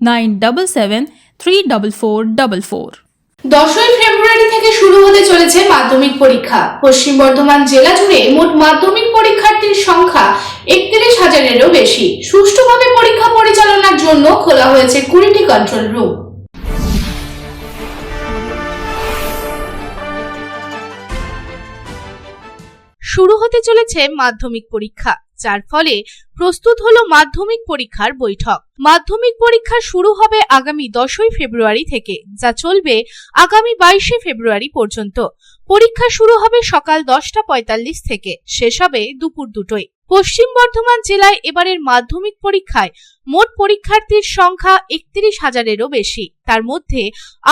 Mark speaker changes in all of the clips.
Speaker 1: nine double seven three double four double four.
Speaker 2: দশই ফেব্রুয়ারি থেকে শুরু হতে চলেছে মাধ্যমিক পরীক্ষা। পশ্চিম বর্ধমান জেলা জুড়ে মোট মাধ্যমিক পরীক্ষার্থীর সংখ্যা একত্রিশ হাজারেরও বেশি। সুষ্ঠুভাবে পরীক্ষা পরিচালনার জন্য খোলা হয়েছে কুড়িটি কন্ট্রোল রুম
Speaker 3: শুরু হতে চলেছে মাধ্যমিক পরীক্ষা। যার ফলে প্রস্তুত হলো মাধ্যমিক পরীক্ষার বৈঠক। মাধ্যমিক পরীক্ষা শুরু হবে আগামী দশই ফেব্রুয়ারি থেকে, যা চলবে আগামী বাইশে ফেব্রুয়ারি পর্যন্ত। পরীক্ষা শুরু হবে সকাল দশটা পঁয়তাল্লিশ থেকে, শেষ হবে দুপুর দুটোয়। পশ্চিম বর্ধমান জেলায় এবারের মাধ্যমিক পরীক্ষায় মোট পরীক্ষার্থীর সংখ্যা একত্রিশ হাজারেরও বেশি। তার মধ্যে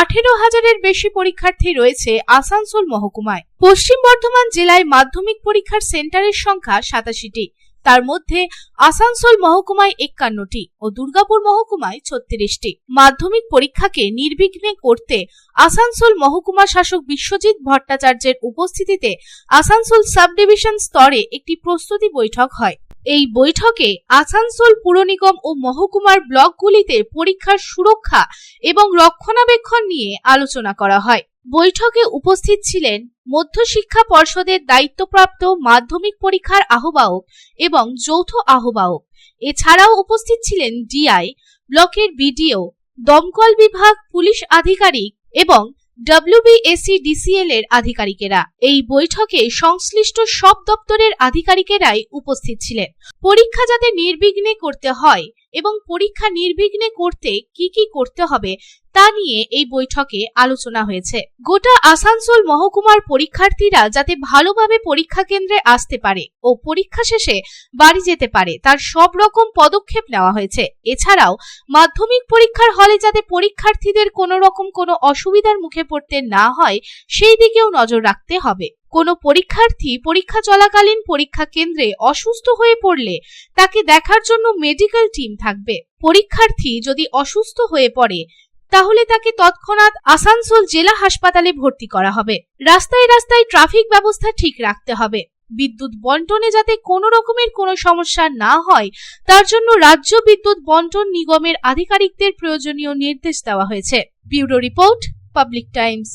Speaker 3: আঠেরো হাজারের বেশি পরীক্ষার্থী রয়েছে আসানসোল মহকুমায়। পশ্চিম বর্ধমান জেলায় মাধ্যমিক পরীক্ষার সেন্টারের সংখ্যা সাতাশিটি। তার মধ্যে আসানসোল মহকুমায় একান্নটি ও দুর্গাপুর মহকুমায় ছত্রিশটি। মাধ্যমিক পরীক্ষাকে নির্বিঘ্নে করতে আসানসোল মহকুমা শাসক বিশ্বজিৎ ভট্টাচার্যের উপস্থিতিতে আসানসোল সাব ডিভিশন স্তরে একটি প্রস্তুতি বৈঠক হয়। এই বৈঠকে আসানসোল পুর নিগম ও মহকুমার ব্লকগুলিতে পরীক্ষার সুরক্ষা এবং রক্ষণাবেক্ষণ নিয়ে আলোচনা করা হয়। বৈঠকে উপস্থিত ছিলেন মধ্যশিক্ষা পর্ষদের দায়িত্বপ্রাপ্ত মাধ্যমিক পরীক্ষার আহ্বায়ক এবং যৌথ আহ্বায়ক। এছাড়াও উপস্থিত ছিলেন ডিআই, ব্লকের বিডিও, দমকল বিভাগ, পুলিশ আধিকারিক এবং ডব্লিউবিএসি ডিসিএল এর আধিকারিকেরা। এই বৈঠকে সংশ্লিষ্ট সব দপ্তরের আধিকারিকেরাই উপস্থিত ছিলেন। পরীক্ষা যাতে নির্বিঘ্নে করতে হয় এবং পরীক্ষা নির্বিঘ্নে করতে কি কি করতে হবে তা নিয়ে এই বৈঠকে আলোচনা হয়েছে। গোটা আসানসোল মহকুমার পরীক্ষার্থীরা যাতে ভালোভাবে পরীক্ষা কেন্দ্রে আসতে পারে ও পরীক্ষা শেষে বাড়ি যেতে পারে, তার সব রকম পদক্ষেপ নেওয়া হয়েছে। এছাড়াও মাধ্যমিক পরীক্ষার হলে যাতে পরীক্ষার্থীদের কোনো রকম কোনো অসুবিধার মুখে পড়তে না হয়, সেই দিকেও নজর রাখতে হবে। কোনো পরীক্ষার্থী পরীক্ষা চলাকালীন পরীক্ষা কেন্দ্রে অসুস্থ হয়ে পড়লে তাকে দেখার জন্য মেডিকেল টিম থাকবে। পরীক্ষার্থী যদি অসুস্থ হয়ে পড়ে, তাহলে তাকে তৎক্ষণাৎ আসানসোল জেলা হাসপাতালে ভর্তি করা হবে। রাস্তায় রাস্তায় ট্রাফিক ব্যবস্থা ঠিক রাখতে হবে। বিদ্যুৎ বন্টনে যাতে কোনো রকমের কোনো সমস্যা না হয়, তার জন্য রাজ্য বিদ্যুৎ বন্টন নিগমের আধিকারিকদের প্রয়োজনীয় নির্দেশ দেওয়া হয়েছে। Bureau report, Public Times.